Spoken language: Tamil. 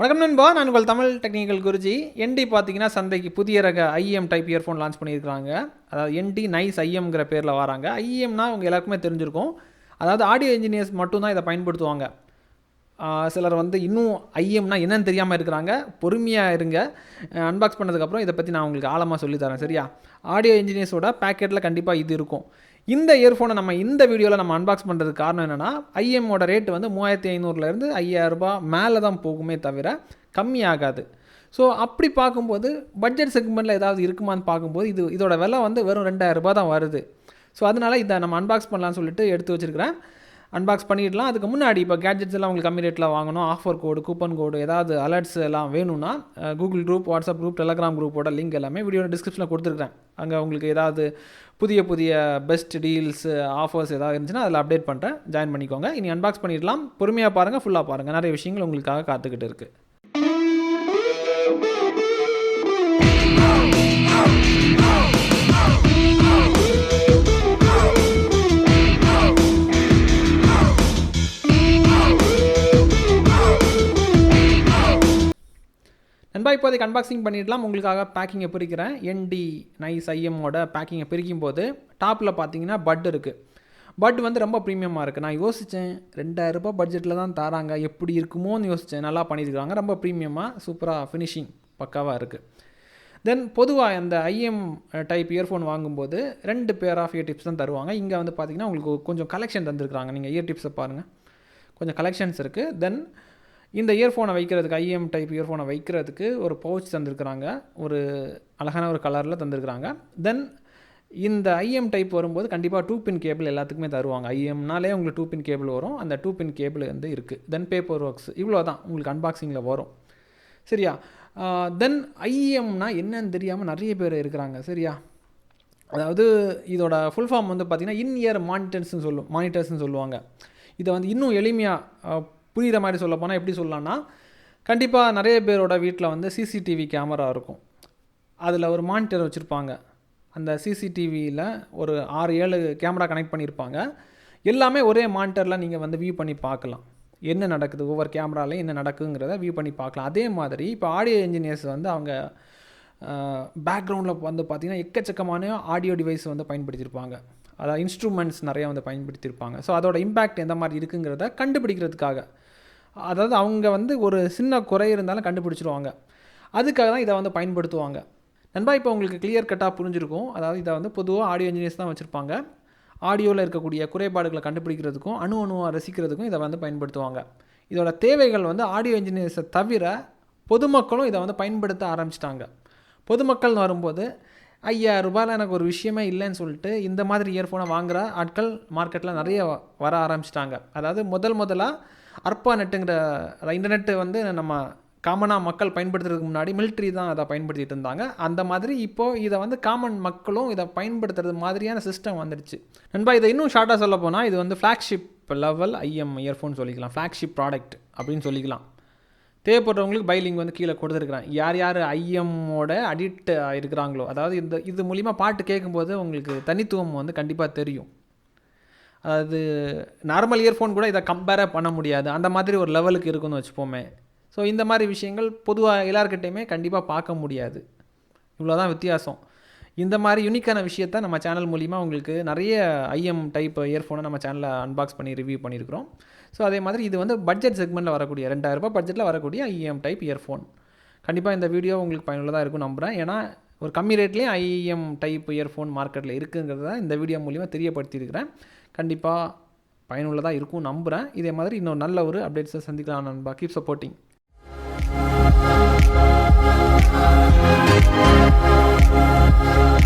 வணக்கம் நண்பா நான் உங்கள் தமிழ் டெக்னிக்கல் குருஜி. என்டி பார்த்தீங்கன்னா சந்தைக்கு புதிய ரக ஐஎம் டைப் இயர்ஃபோன் லான்ச் பண்ணியிருக்காங்க அதாவது என்டி நைஸ் ஐஎம்ங்கிற பேரில் வராங்க. ஐஎம்னா அவங்க எல்லாருக்குமே தெரிஞ்சிருக்கும். அதாவது ஆடியோ இன்ஜினியர்ஸ் மட்டும்தான் இதை பயன்படுத்துவாங்க. சிலர் வந்து இன்னும் ஐஎம்னா என்னன்னு தெரியாமல் இருக்கிறாங்க. பொறுமையாக இருங்க. அன்பாக்ஸ் பண்ணதுக்கப்புறம் இதை பற்றி நான் உங்களுக்கு ஆழமாக சொல்லித்தரேன் சரியா? ஆடியோ இன்ஜினியர்ஸோட பேக்கெட்டில் கண்டிப்பாக இது இருக்கும். இந்த இயர்ஃபோனை நம்ம இந்த வீடியோவில் நம்ம அன்பாக்ஸ் பண்ணுறதுக்கு காரணம் என்னென்னா ஐஎம்மோட ரேட்டு வந்து மூவாயிரத்தி ஐநூறுலேருந்து ஐயாயிரரூபா மேலே தான் போகுமே தவிர கம்மியாகாது. ஸோ அப்படி பார்க்கும்போது பட்ஜெட் செக்மெண்ட்டில் ஏதாவது இருக்குமான்னு பார்க்கும்போது இது இதோட விலை வந்து வெறும் ரெண்டாயிரரூபா தான் வருது. ஸோ அதனால் இதை நம்ம அன்பாக்ஸ் பண்ணலான்னு சொல்லிட்டு எடுத்து வச்சிருக்கிறேன். அன்பாக்ஸ் பண்ணிடலாம். அதுக்கு முன்னாடி இப்போ கேட்ஜெட்ஸ் எல்லாம் உங்களுக்கு கம்மி ரேட்டில் வாங்கணும். ஆஃபர் கோடு கூப்பன் கோடு ஏதாவது அலர்ட்ஸ் எல்லாம் வேணும்னா Google group WhatsApp group Telegram குரூப்போட லிங்க் எல்லாமே வீடியோ டிஸ்கிரிப்ஷனில் கொடுத்துருக்கேன் அங்கே உங்களுக்கு ஏதாவது புதிய புதிய பெஸ்ட் டீல்ஸ் ஆஃபர்ஸ் ஏதாவது இருந்துச்சுன்னா அதில் அப்டேட் பண்ணுறேன் ஜாயின் பண்ணிக்கோங்க. இனி அன்பாக்ஸ் பண்ணிடலாம். பொறுமையாக பாருங்கள் ஃபுல்லாக பாருங்கள் நிறைய விஷயங்கள் உங்களுக்காக காத்துக்கிட்டு இருக்குது நண்பா இப்போதைக்கு அன்பாக்சிங் பண்ணிடலாம். உங்களுக்காக பேக்கிங்கை பிரிக்கிறேன். என்டி நைஸ் ஐஎம்மோட பேக்கிங்கை பிரிக்கும் போது டாப்பில் பார்த்தீங்கன்னா பட் இருக்குது பட் வந்து ரொம்ப ப்ரீமியமாக இருக்குது நான் யோசித்தேன் ரெண்டாயிரரூபா பட்ஜெட்டில் தான் தராங்க எப்படி இருக்குமோன்னு யோசித்தேன் நல்லா பண்ணியிருக்காங்க ரொம்ப ப்ரீமியமாக சூப்பராக ஃபினிஷிங் பக்காவாக இருக்குது தென் பொதுவாக அந்த ஐஎம் டைப் இயர்ஃபோன் வாங்கும்போது ரெண்டு பேர் ஆஃப் இயர் டிப்ஸ் தான் தருவாங்க. இங்கே வந்து பார்த்தீங்கன்னா உங்களுக்கு கொஞ்சம் கலெக்ஷன் தந்துருக்குறாங்க. நீங்கள் இயர் டிப்ஸை பாருங்கள் கொஞ்சம் கலெக்ஷன்ஸ் இருக்குது தென் இந்த இயர்ஃபோனை வைக்கிறதுக்கு ஐஎம் டைப் இயர்ஃபோனை வைக்கிறதுக்கு ஒரு பவுச் தந்திருக்கிறாங்க. ஒரு அழகான ஒரு கலரில் தந்திருக்கிறாங்க. தென் இந்த ஐஎம் டைப் வரும்போது கண்டிப்பாக டூ பின் கேபிள் எல்லாத்துக்குமே தருவாங்க. ஐஎம்னாலே உங்களுக்கு டூ பின் கேபிள் வரும். அந்த டூ பின் கேபிள் வந்து இருக்குது தென் பேப்பர் ஒர்க்ஸ் இவ்வளோ தான் உங்களுக்கு அன்பாக்சிங்கில் வரும். சரியா? தென் ஐஎம்னா என்னன்னு தெரியாமல் நிறைய பேர் இருக்கிறாங்க. சரியா? அதாவது இதோட ஃபுல் ஃபார்ம் வந்து பார்த்திங்கன்னா இன் இயர் மானிட்டர்ஸ்னு சொல்லும் மானிட்டர்ஸ்னு சொல்லுவாங்க. இதை வந்து இன்னும் எளிமையாக புரிகிற மாதிரி சொல்ல போனால் எப்படி சொல்லலாம்னா கண்டிப்பாக நிறைய பேரோட வீட்டில் வந்து சிசிடிவி கேமரா இருக்கும். அதில் ஒரு மானிட்டர் வச்சுருப்பாங்க. அந்த சிசிடிவியில் ஒரு ஆறு ஏழு கேமரா கனெக்ட் பண்ணியிருப்பாங்க எல்லாமே ஒரே மானிட்டரில் நீங்கள் வந்து வியூ பண்ணி பார்க்கலாம். என்ன நடக்குது? ஒவ்வொரு கேமராலையும் என்ன நடக்குங்கிறத வியூ பண்ணி பார்க்கலாம். அதே மாதிரி இப்போ ஆடியோ இன்ஜினியர்ஸ் வந்து அவங்க பேக்ரவுண்டில் வந்து பார்த்திங்கன்னா எக்கச்சக்கமான ஆடியோ டிவைஸ் வந்து பயன்படுத்தியிருப்பாங்க அதாவது இன்ஸ்ட்ருமெண்ட்ஸ் நிறையா வந்து பயன்படுத்தியிருப்பாங்க. ஸோ அதோட இம்பேக்ட் எந்த மாதிரி இருக்குங்கிறத கண்டுபிடிக்கிறதுக்காக. அதாவது அவங்க வந்து ஒரு சின்ன குறை இருந்தாலும் கண்டுபிடிச்சிருவாங்க. அதுக்காக தான் இதை வந்து பயன்படுத்துவாங்க. நண்பா இப்போ உங்களுக்கு கிளியர் கட்டாக புரிஞ்சிருக்கும். அதாவது இதை வந்து பொதுவாக ஆடியோ இன்ஜினியர்ஸ் தான் வச்சுருப்பாங்க. ஆடியோவில் இருக்கக்கூடிய குறைபாடுகளை கண்டுபிடிக்கிறதுக்கும் அணு அணுவாக ரசிக்கிறதுக்கும் இதை வந்து பயன்படுத்துவாங்க. இதோட தேவைகள் வந்து ஆடியோ இன்ஜினியர்ஸை தவிர பொதுமக்களும் இதை வந்து பயன்படுத்த ஆரம்பிச்சிட்டாங்க. பொதுமக்கள்னு வரும்போது ஐயா ரூபாயில் எனக்கு ஒரு விஷயமே இல்லைன்னு சொல்லிட்டு இந்த மாதிரி இயர்ஃபோனை வாங்குகிற ஆட்கள் மார்க்கெட்டில் நிறைய வர ஆரம்பிச்சிட்டாங்க. அதாவது முதல் முதலாக அர்பா நெட்டுங்கிற இன்டர்நெட்டு வந்து நம்ம காமனாக மக்கள் பயன்படுத்துறதுக்கு முன்னாடி மிலிட்ரி தான் அதை பயன்படுத்திகிட்டு இருந்தாங்க. அந்த மாதிரி இப்போது இதை வந்து காமன் மக்களும் இதை பயன்படுத்துறது மாதிரியான சிஸ்டம் வந்துடுச்சு நண்பா இதை இன்னும் ஷார்ட்டாக சொல்ல போனால் இது வந்து ஃப்ளாக்ஷிப் லெவல் ஐஎம் இயர்ஃபோன் சொல்லிக்கலாம். ஃப்ளாக்ஷிப் ப்ராடக்ட் அப்படின்னு சொல்லிக்கலாம். தேவைப்படுறவங்களுக்கு பைலிங் வந்து கீழே கொடுத்துருக்குறேன் யார் யார் ஐஎம்மோட அடிக்ட் இருக்கிறாங்களோ அதாவது இந்த இது மூலிமா பாட்டு கேட்கும்போது உங்களுக்கு தனித்துவம் வந்து கண்டிப்பாக தெரியும். அதாவது நார்மல் இயர்ஃபோன் கூட இதை கம்பேரே பண்ண முடியாது. அந்த மாதிரி ஒரு லெவலுக்கு இருக்குன்னு வச்சுப்போமே. ஸோ இந்த மாதிரி விஷயங்கள் பொதுவாக எல்லாருக்கிட்டேயுமே கண்டிப்பாக பார்க்க முடியாது. இவ்வளோ தான் வித்தியாசம். இந்த மாதிரி யூனிக்கான விஷயத்த நம்ம சேனல் மூலிமா உங்களுக்கு நிறைய ஐஎம் டைப் இயர்ஃபோனை நம்ம சேனலில் அன்பாக்ஸ் பண்ணி ரிவ்யூ பண்ணியிருக்கிறோம். ஸோ அதே மாதிரி இது வந்து பட்ஜெட் செக்மெண்ட்டில் வரக்கூடிய ரெண்டாயிரரூபா பட்ஜெட்டில் வரக்கூடிய ஐஎம் டைப் இயர்ஃபோன் கண்டிப்பாக இந்த வீடியோ உங்களுக்கு பயனுள்ளதாக இருக்கும் நம்புகிறேன் ஏன்னா ஒரு கம்மி ரேட்லேயும் ஐஎம் டைப் இயர்ஃபோன் மார்க்கெட்டில் இருக்குங்கிறத இந்த வீடியோ மூலிமா தெரியப்படுத்தியிருக்கிறேன். கண்டிப்பாக பயனுள்ளதாக இருக்கும் நம்புகிறேன் இதே மாதிரி இன்னொரு நல்ல ஒரு அப்டேட்ஸை சந்திக்கலாம் நண்பா. Keep supporting Música